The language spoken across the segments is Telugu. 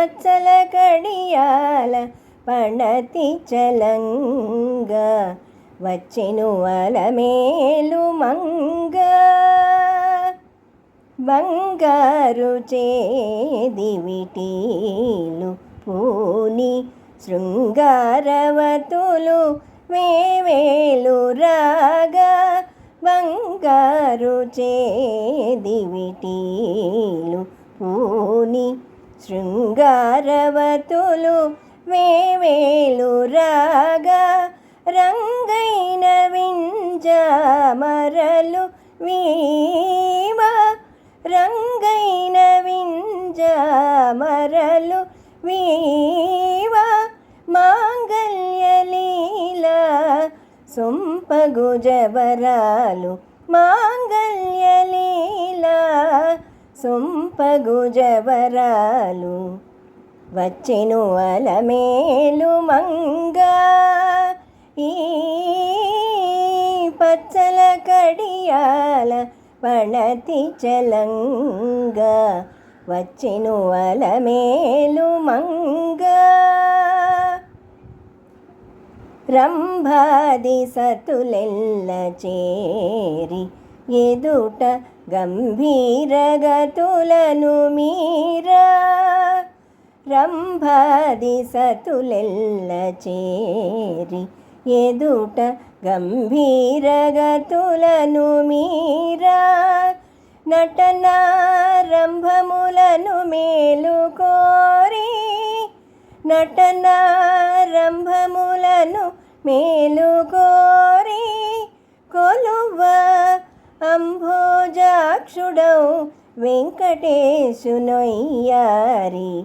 మచ్చల కడియాల పణతి చలంగ వచ్చెను అలమేలు మంగ. బంగారు చేదివిటీలు పూని శృంగారవతులు వేవేలు రాగా. బంగారు చేదివిటీలు పూని శృంగారవతులు వేవేలు రాగా రంగైన వింజామరలు వీవ. రంగైన వింజామరలు వీవ. మాంగల్యలీల సొంపగు జబరాలు మాంగల్యలీల సొంపగు జబరాలు వచ్చెను అలమేలు మంగా. ఈ పచ్చల కడియాల పణతి చలంగా వచ్చెను అలమేలు మంగా. రంభాది సతులెల్ల చేరి ఎదుట గంభీరగతులను మీరా. రంభాది సతులెల్ల చేరి ఎదుట గంభీరగతులను మీరా. నటనారంభములను మేలు కోరి నటనారంభములను మేలు కోరి అంభోజాక్షుడౌ వెంకటేశునొయ్యారి.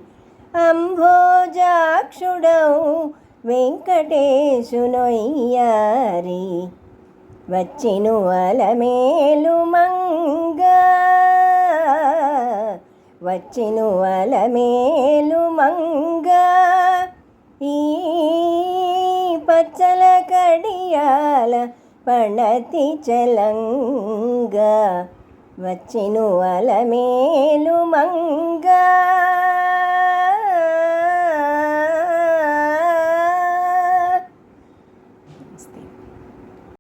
అంభోజాక్షుడౌ వెంకటేశునొయ్యారి. వచ్చిను అలమేలు మంగ. వచ్చిను అలమేలు మంగ. ఈ పచ్చల కడియాల పణతి చలంగా. వచ్చిను అలమేలు మంగ.